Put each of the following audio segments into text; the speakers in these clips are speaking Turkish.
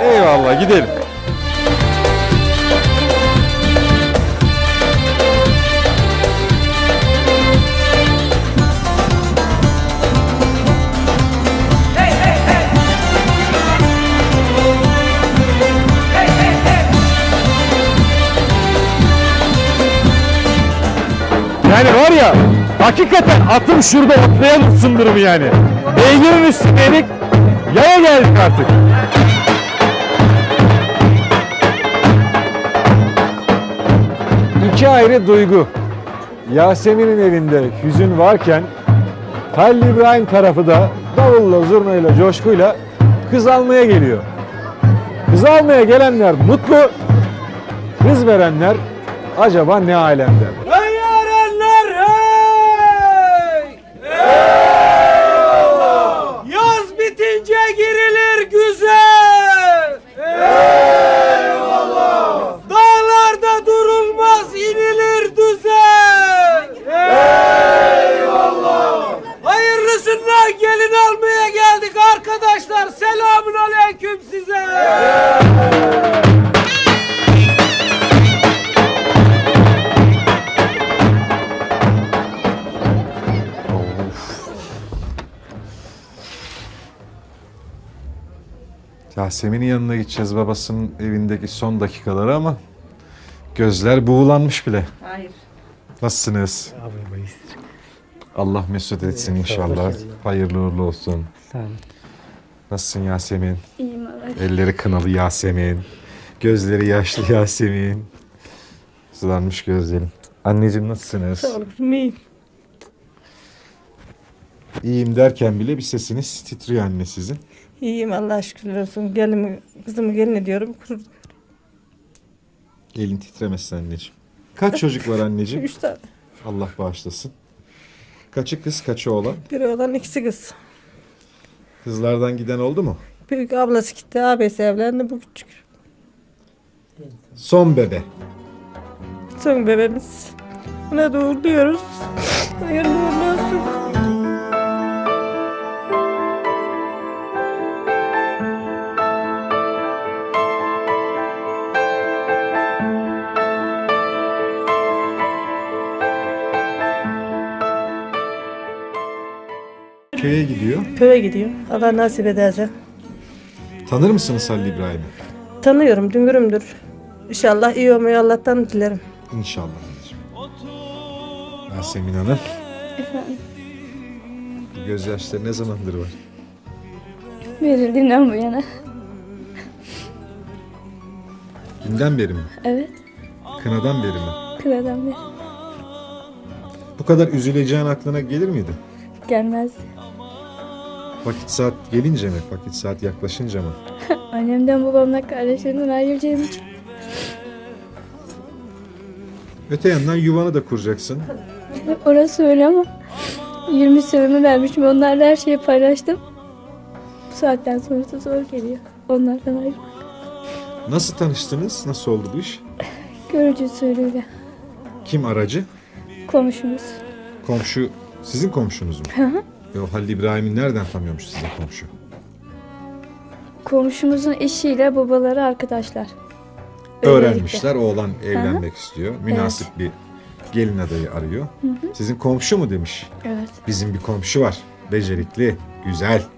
Eyvallah gidelim. Yani var ya hakikaten atım şurada otlayan ısındırım yani. Beygirin üstündeydik yaya geldik artık. İki ayrı duygu. Yasemin'in evinde hüzün varken Halil İbrahim tarafı da davulla, zurnayla, coşkuyla kız almaya geliyor. Kız almaya gelenler mutlu, kız verenler acaba ne alemde? Yasemin'in yanına gideceğiz babasının evindeki son dakikaları ama gözler buğulanmış bile. Hayır. Nasılsınız? Allah mesut etsin inşallah. Hayırlı uğurlu olsun. Nasılsın Yasemin? İyiyim evet. Elleri kınalı Yasemin. Gözleri yaşlı Yasemin. Sulanmış gözlerim. Anneciğim nasılsınız? Oğlum iyiyim. İyiyim derken bile bir sesiniz titriyor anne sizin. İyiyim Allah şükürler olsun. Gelimi, kızımı gelin ediyorum. Kurur. Elin titremesin anneciğim. Kaç çocuk var anneciğim? Üç tane. Allah bağışlasın. Kaçı kız, kaçı oğlan? Biri olan ikisi kız. Kızlardan giden oldu mu? Büyük ablası gitti. Abisi evlendi. Bu küçük. Son bebe. Son bebeğimiz. Buna da uğurluyoruz. Hayırlı uğurlu Köye gidiyor. Köye gidiyor. Allah nasip ederse. Tanır mısınız Halil İbrahim'i? Tanıyorum. Düngürümdür. İnşallah iyi olmayı Allah'tan dilerim. İnşallah. Yasemin Hanım. Bu gözyaşları ne zamandır var? Verildiğinden bu yana. Dünden beri mi? Evet. Kınadan beri mi? Kıradan beri. Bu kadar üzüleceğin aklına gelir miydi? Gelmez. Vakit saat gelince mi? Vakit saat yaklaşınca mı? Annemden babamdan kardeşlerimden ayrılacağım için. Öte yandan yuvanı da kuracaksın. Orası öyle ama 20 senemi vermişim. Onlarla her şeyi paylaştım. Bu saatten sonrası zor geliyor. Onlardan ayrı. Nasıl tanıştınız? Nasıl oldu bu iş? Görücü usulüyle. Kim aracı? Komşumuz. Komşu, sizin komşunuz mu? Ve o Halil İbrahim'i nereden tanıyormuş sizin komşu? Komşumuzun eşiyle babaları arkadaşlar. Öylelikle. Öğrenmişler oğlan evlenmek istiyor. Münasip bir gelin adayı arıyor. Sizin komşu mu demiş? Evet. Bizim bir komşu var. Becerikli, güzel.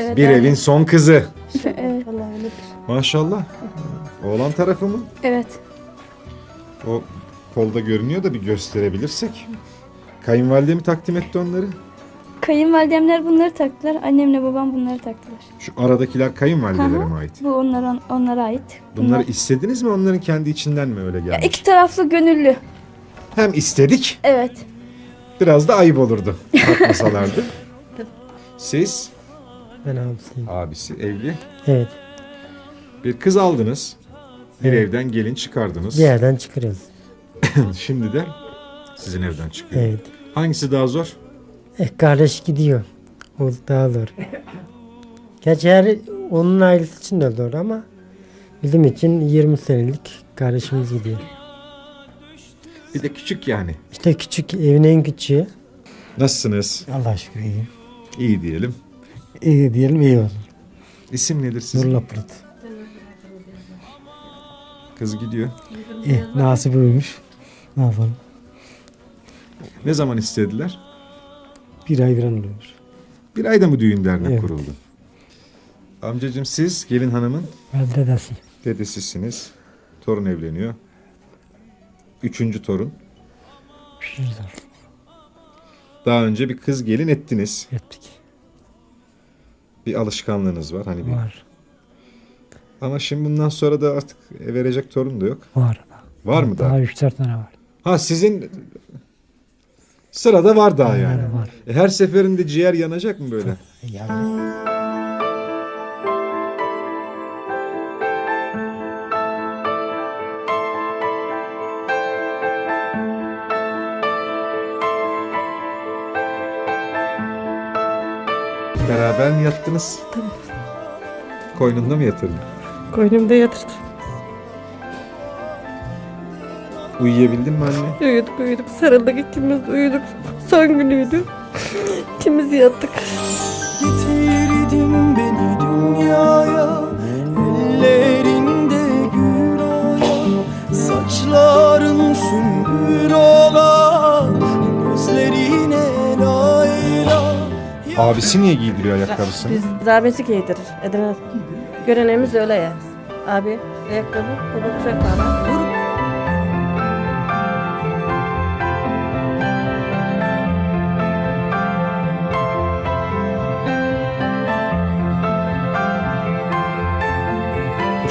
Evet. bir aynen. evin son kızı. Evet. Maşallah. Oğlan tarafı mı? Evet. O kolda görünüyor da bir gösterebilirsek. Kayınvalide mi takdim etti onları? Kayınvalidemler bunları taktılar. Annemle babam bunları taktılar. Şu aradakiler kayınvalidelere mi ait? Bu onlara, onlara ait. Bunları Bunlar- istediniz mi? Onların kendi içinden mi öyle Ya gelmiş? iki taraflı gönüllü. Hem istedik, Evet. biraz da ayıp olurdu. Takmasalardı. Siz, Ben abisiyim. abisi evli, Evet. bir kız aldınız. Bir Evet. evden gelin çıkardınız. Bir yerden çıkarıyoruz. Şimdi de sizin evden çıkıyor. Evet. Hangisi daha zor? Eh, kardeş gidiyor. O daha zor. Gerçi her onun ailesi için de zor ama bizim için 20 senelik kardeşimiz gidiyor. Bir de küçük yani. İşte küçük evin en küçüğü. Nasılsınız? Allah şükür iyi. İyi diyelim. İyi diyelim iyi olsun. İsim nedir sizin? Nurla Pırıt. Kız gidiyor. İyi nasip uymuş. Ne yapalım? Ne zaman istediler? Bir ay bir an oluyor. Bir ayda mı düğün dernek Evet. kuruldu? Amcacığım siz gelin hanımın Ben dedesi. dedesisiniz. Torun evleniyor. Üçüncü torun. Güzel. Daha önce bir kız gelin ettiniz. Ettik. Bir alışkanlığınız var. Hani bir... Var. Ama şimdi bundan sonra da artık verecek torun da yok. Var. Var mı daha? Daha üç dört tane var. Ha sizin sırada var daha yani. Yani var. E, her seferinde ciğer yanacak mı böyle? Yani. Beraber mi yattınız? Tabii. Koynunda mı yatırdın? Koynumda yatırdım. Uyuyabildin mi anne? Uyuduk uyuduk sarıldık ikimiz uyuduk. Son günüydü. İkimiz yattık. Getirdin beni dünyaya Ellerinde gül oya Saçların sümbül ola Gözlerine layla Abisi niye giydiriyor ayakkabısını? Biz zabesi giydirir. Edemez. Görenemiz öyle ya. Abi ayakkabı, baba kuşak bağlar.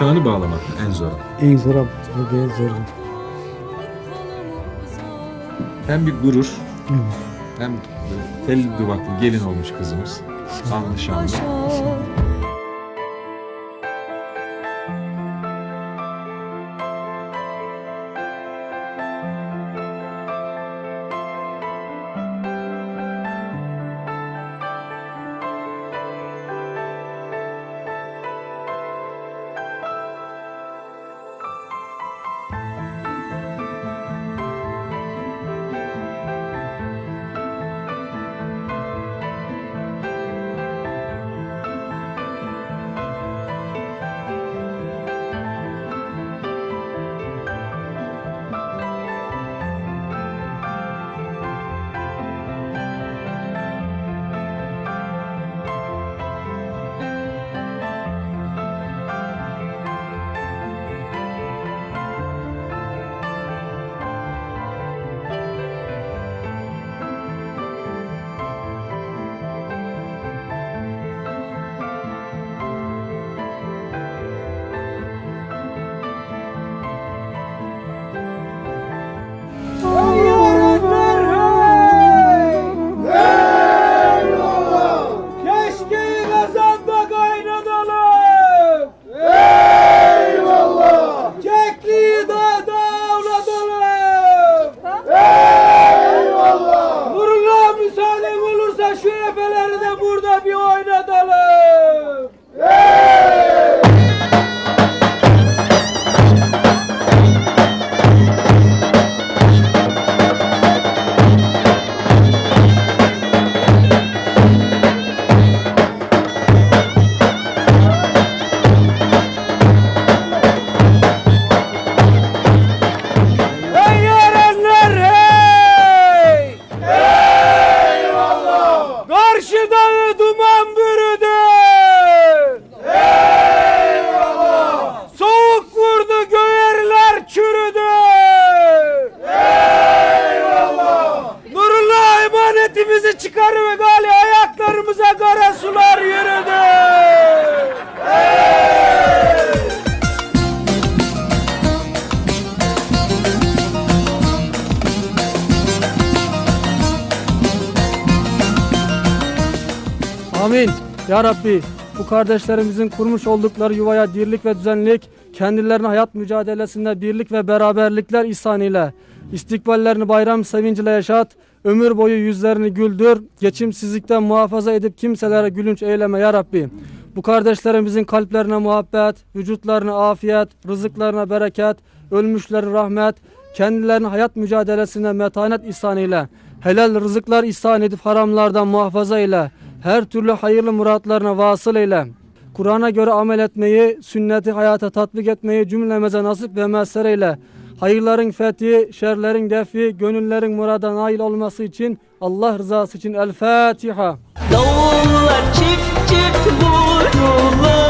Kuşağını bağlamak en zor. En zor değil zor. Hem bir gurur hem tel duvaklı gelin olmuş kızımız. Anlı şanlı. Amin. Ya Rabbi bu kardeşlerimizin kurmuş oldukları yuvaya dirlik ve düzenlik, kendilerine hayat mücadelesinde birlik ve beraberlikler ihsan ile, istikballerini bayram sevinciyle yaşat, ömür boyu yüzlerini güldür, geçimsizlikten muhafaza edip kimselere gülünç eyleme ya Rabbi. Bu kardeşlerimizin kalplerine muhabbet, vücutlarına afiyet, rızıklarına bereket, ölmüşlere rahmet, kendilerine hayat mücadelesine metanet ihsan ile, Helal rızıklar ihsan edip haramlardan muhafaza eyle. Her türlü hayırlı muratlarına vasıl eyle. Kur'an'a göre amel etmeyi, sünneti hayata tatbik etmeyi cümlemize nasip ve messer eyle. Hayırların fethi, şerlerin defi, gönüllerin murada nail olması için Allah rızası için El Fatiha. Davullar çift çift vurulur